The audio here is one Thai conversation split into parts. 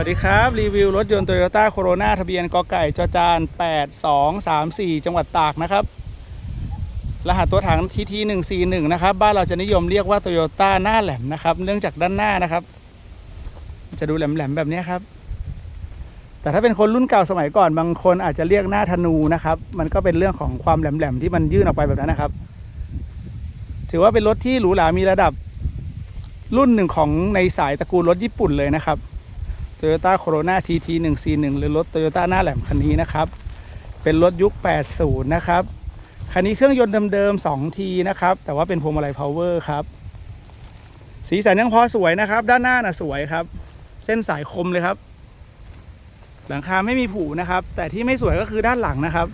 วัสดีครับ รีวิวรถยนต์โตโยต้าโคโรนาทะเบียนกไก่จจาน 8234 จังหวัดตากนะครับ รหัสตัวถัง TT 141 นะครับ บ้านเราจะนิยมเรียกว่าโตโยต้าหน้าแหลมนะครับ เนื่องจากด้านหน้านะครับ จะดูแหลมๆแบบนี้ครับ แต่ถ้าเป็นคนรุ่นเก่าสมัยก่อนบางคนอาจจะเรียกหน้าธนูนะครับ มันก็เป็นเรื่องของความแหลมๆที่มันยื่นออกไปแบบนั้นนะครับ ถือว่าเป็นรถที่หรูหรามีระดับรุ่นหนึ่งของในสายตระกูลรถญี่ปุ่นเลยนะครับ Toyota Corona TT 141หรือรถ Toyota หน้าแหลมคันนี้นะครับ เป็นรถยุค 80 นะครับ คันนี้เครื่องยนต์เดิมๆ2ทีนะครับ แต่ว่าเป็นพวงมาลัย power ครับ สีสันยังพอสวยนะครับ ด้านหน้าน่ะสวยครับ เส้นสายคมเลยครับ หลังคาไม่มีผุนะครับ แต่ที่ไม่สวยก็คือด้านหลังนะครับ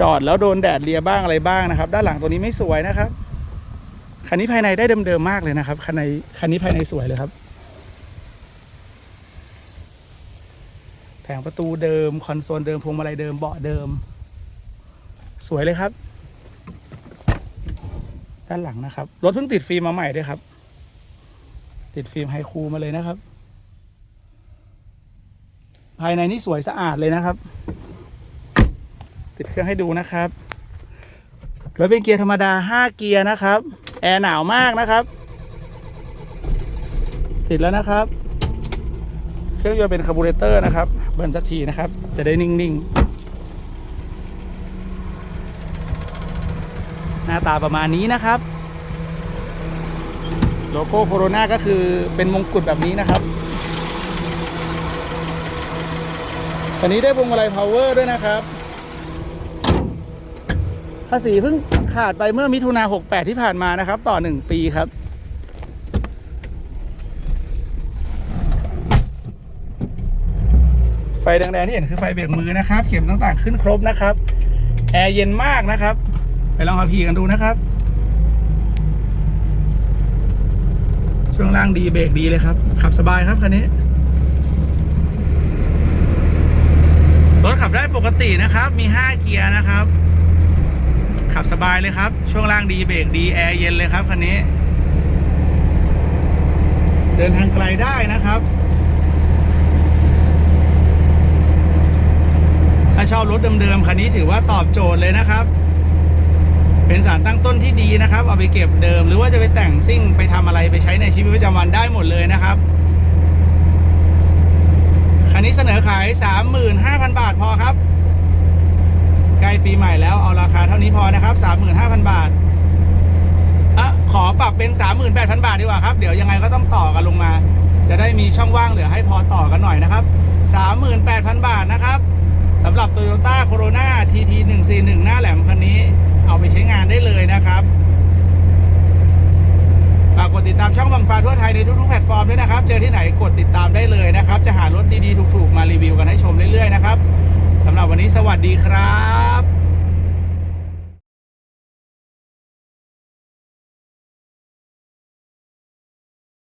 จอดแล้วโดนแดดเลียบ้างอะไรบ้างนะครับ ด้านหลังตัวนี้ไม่สวยนะครับ คันนี้ภายในได้เดิมๆมากเลยนะครับ คันในคันนี้ภายในสวยเลยครับ แผงประตูเดิม คอนโซลเดิมพวงมาลัยเดิมเบาะเดิม สวยเลยครับ ด้านหลังนะครับ รถเพิ่งติดฟิล์มมาใหม่ด้วยครับ ติดฟิล์มไฮคูมาเลยนะครับ ภายในนี่สวยสะอาดเลยนะครับ ติดเครื่องให้ดูนะครับรถเป็นเกียร์ธรรมดา 5 เกียร์นะครับ แอร์หนาวมากนะครับ ติดแล้วนะครับ เครื่องยนต์เป็นคาร์บูเรเตอร์นะครับ เบิร์นสักทีนะครับ จะได้นิ่งๆ หน้าตาประมาณนี้นะครับ โลโก้โคโรนาก็คือเป็นมงกุฎแบบนี้นะครับตอนนี้ได้พวงมาลัยพาวเวอร์ด้วยนะครับ ภาษีเพิ่งขาดไปเมื่อมิถุนา68 ที่ผ่านมานะครับ ต่อ 1 ปีครับ ไฟแดงๆที่เห็นคือไฟเบรกมือนะครับ เข็มต่างๆขึ้นครบนะครับแอร์เย็นมากนะครับ ไปลองขับขี่กันดูนะครับช่วงล่างดีเบรกดีเลยครับ ขับสบายครับคันนี้รถขับได้ปกตินะครับ มี 5 เกียร์นะครับ ขับสบายเลยครับ ช่วงล่างดีเบรกดีแอร์เย็นเลยครับคันนี้ เดินทางไกลได้นะครับาชอบรถเดิมๆคันนี้ถือว่าตอบโจทย์เลยนะครับ เป็นสารตั้งต้นที่ดีนะครับ เอาไปเก็บเดิม หรือว่าจะไปแต่งซิ่งไปทำอะไรไปใช้ในชีวิตประจำวันได้หมดเลยนะครับคันนี้เสนอขาย 35,000 บาทพอครับ ใกล้ปีใหม่แล้วเอาราคาเท่านี้พอนะครับ 35,000 บาทอะขอปรับเป็น 38,000 บาทดีกว่าครับ เดี๋ยวยังไงก็ต้องต่อกันลงมา จะได้มีช่องว่างเหลือให้พอต่อกันหน่อยนะครับาทนะครับสำห รับ Toyota Corona TT 141 หน้าแหลมคันนี้ เอาไปใช้งานได้เลยนะครับ ฝากกดติดตามช่องบังฟ้าทั่วไทยในทุกๆแพลตฟอร์มด้วยนะครับ เจอที่ไหนกดติดตามได้เลยนะครับ จะหารถดีๆ ถูกๆ มารีวิวกันให้ชมเรื่อยๆ นะครับสำหรับวันนี้สวัสดีครับ